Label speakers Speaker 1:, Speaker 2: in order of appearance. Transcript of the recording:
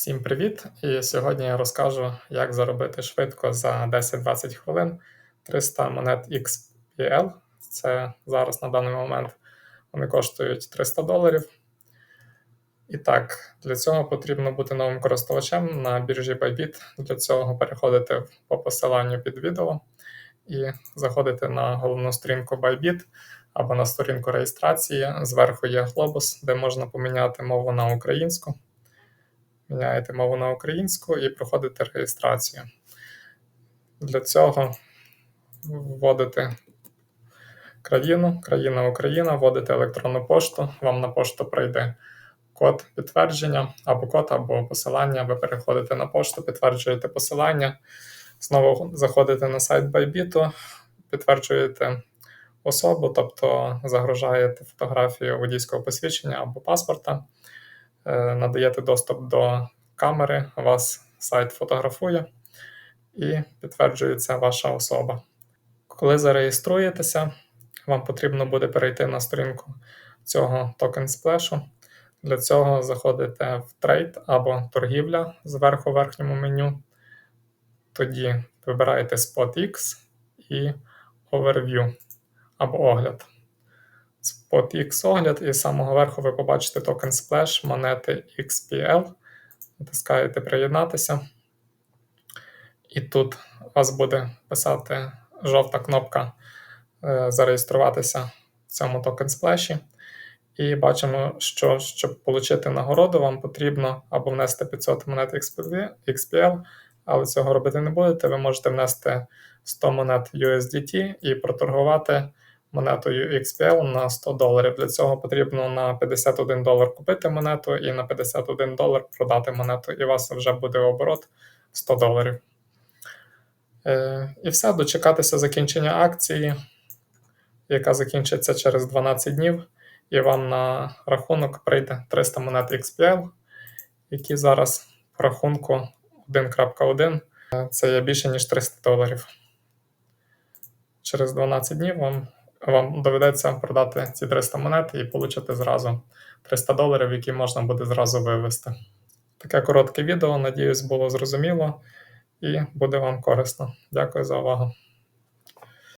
Speaker 1: Всім привіт! І сьогодні я розкажу, як заробити швидко за 10-20 хвилин 300 монет XPL. Це зараз на даний момент вони коштують 300 доларів. І так, для цього потрібно бути новим користувачем на біржі Bybit. Для цього переходити по посиланню під відео і заходити на головну сторінку Bybit або на сторінку реєстрації. Зверху є глобус, де можна поміняти мову на українську міняєте мову на українську і проходите реєстрацію. Для цього вводите країну, країна Україна, вводите електронну пошту, вам на пошту прийде код підтвердження або код, або посилання. Ви переходите на пошту, підтверджуєте посилання, знову заходите на сайт Bybit, підтверджуєте особу, тобто загружаєте фотографію водійського посвідчення або паспорта. Е, надаєте доступ до камери, вас сайт фотографує і підтверджується ваша особа. Коли зареєструєтеся, вам потрібно буде перейти на сторінку цього токен сплешу. Для цього заходите в трейд або торгівля зверху в верхньому меню. Тоді вибираєте SpotX і Overview або огляд. Spot X огляд, і з самого верху ви побачите токен Splash монети XPL. Натискаєте приєднатися. І тут вас буде писати жовта кнопка е, Зареєструватися в цьому токен сплеші. І бачимо, що щоб отримати нагороду, вам потрібно або внести 500 монет XPL, але цього робити не будете. Ви можете внести 100 монет USDT і проторгувати монетою XPL на 100 доларів. Для цього потрібно на 51 долар купити монету і на 51 долар продати монету, і у вас вже буде оборот 100 доларів. Е, І все, дочекатися закінчення акції, яка закінчиться через 12 днів. І вам на рахунок прийде 300 монет XPL, які зараз в рахунку 1.1. Це є більше, ніж 300 доларів. Через 12 днів вам вам доведеться продати ці 300 монет і отримати зразу 300 доларів, які можна буде зразу вивести. Таке коротке відео, надіюсь, було зрозуміло і буде вам корисно. Дякую за увагу.